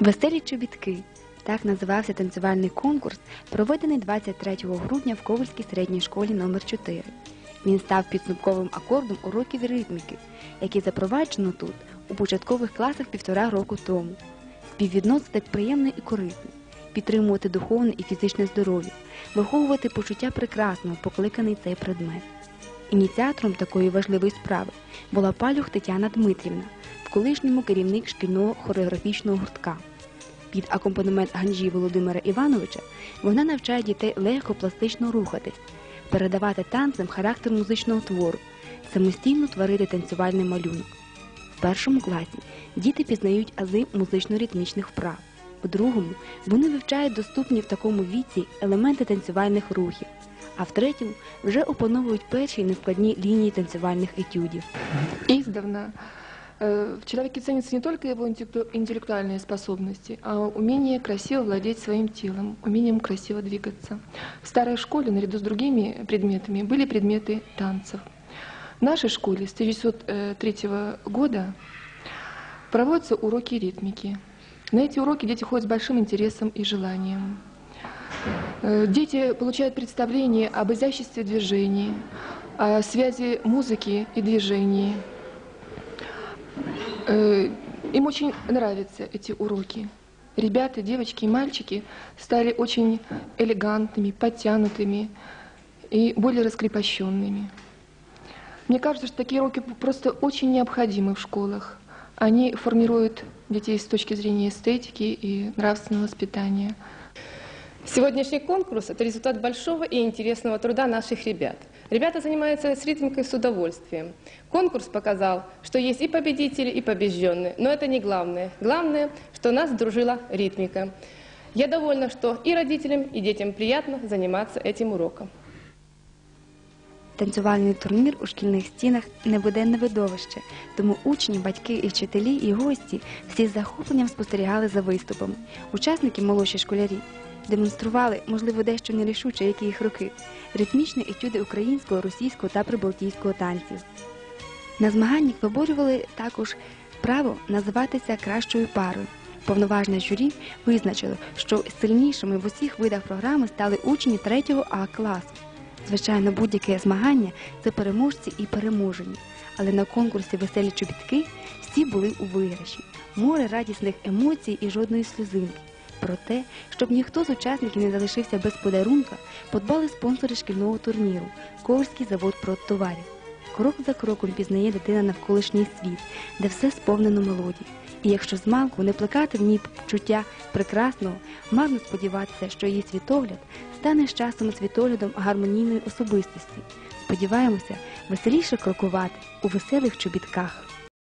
Веселі чобітки. Так називався танцювальний конкурс, проведений 23 грудня в Ковальській середній школі номер 4 Він став підсумковим акордом уроків ритміки, які запроваджено тут у початкових класах півтора року тому. Співвідносити приємне і корисне, підтримувати духовне і фізичне здоров'я, виховувати почуття прекрасного, покликаний цей предмет. Ініціатором такої важливої справи була палюх Тетяна Дмитрівна, колишньому керівник шкільного хореографічного гуртка. Під акомпанемент ганджі Володимира Івановича вона навчає дітей легко пластично рухатись, передавати танцем характер музичного твору, самостійно творити танцювальний малюнок. В першому класі діти пізнають ази музично-ритмічних вправ. У другому вони вивчають доступні в такому віці елементи танцювальних рухів, а в третьому вже опановують перші нескладні лінії танцювальних етюдів. Издавна э, в человеке ценятся не только его интеллекту- интеллектуальные способности, а умение красиво владеть своим телом, умением красиво двигаться. В старой школе, наряду с другими предметами, были предметы танцев. В нашей школе с 1903 года проводятся уроки ритмики. На эти уроки дети ходят с большим интересом и желанием. Э, Дети получают представление об изяществе движений, о связи музыки и движений. Э, Им очень нравятся эти уроки. Ребята, девочки и мальчики стали очень элегантными, подтянутыми и более раскрепощенными. Мне кажется, что такие уроки просто очень необходимы в школах. Они формируют детей с точки зрения эстетики и нравственного воспитания. Сегодняшний конкурс – это результат большого и интересного труда наших ребят. Ребята занимаются с ритмикой с удовольствием. Конкурс показал, что есть и победители, и побежденные. Но это не главное. Главное, что нас дружила ритмика. Я довольна, что и родителям, и детям приятно заниматься этим уроком. Танцювальний турнір у шкільних стінах небуденне видовище, тому учні, батьки і вчителі, і гості всі з захопленням спостерігали за виступами. Учасники молодші школярі демонстрували, можливо, дещо нерішуче, які їх роки, ритмічні етюди українського, російського та прибалтійського танців. На змаганнях виборювали також право називатися кращою парою. Повноважне журі визначило, що сильнішими в усіх видах програми стали учні 3 А класу. Звичайно, будь-яке змагання це переможці і переможені. Але на конкурсі веселі чобітки всі були у виграші. Море радісних емоцій і жодної сльозинки. Проте, щоб ніхто з учасників не залишився без подарунка, подбали спонсори шкільного турніру Ковальський завод продтоварів. Крок за кроком пізнає дитина навколишній світ, де все сповнено мелодій. І якщо змалку не плекати в ній почуття прекрасного, марно сподіватися, що її світогляд стане з часом світоглядом гармонійної особистості. Сподіваємося, веселіше крокувати у веселих чобітках.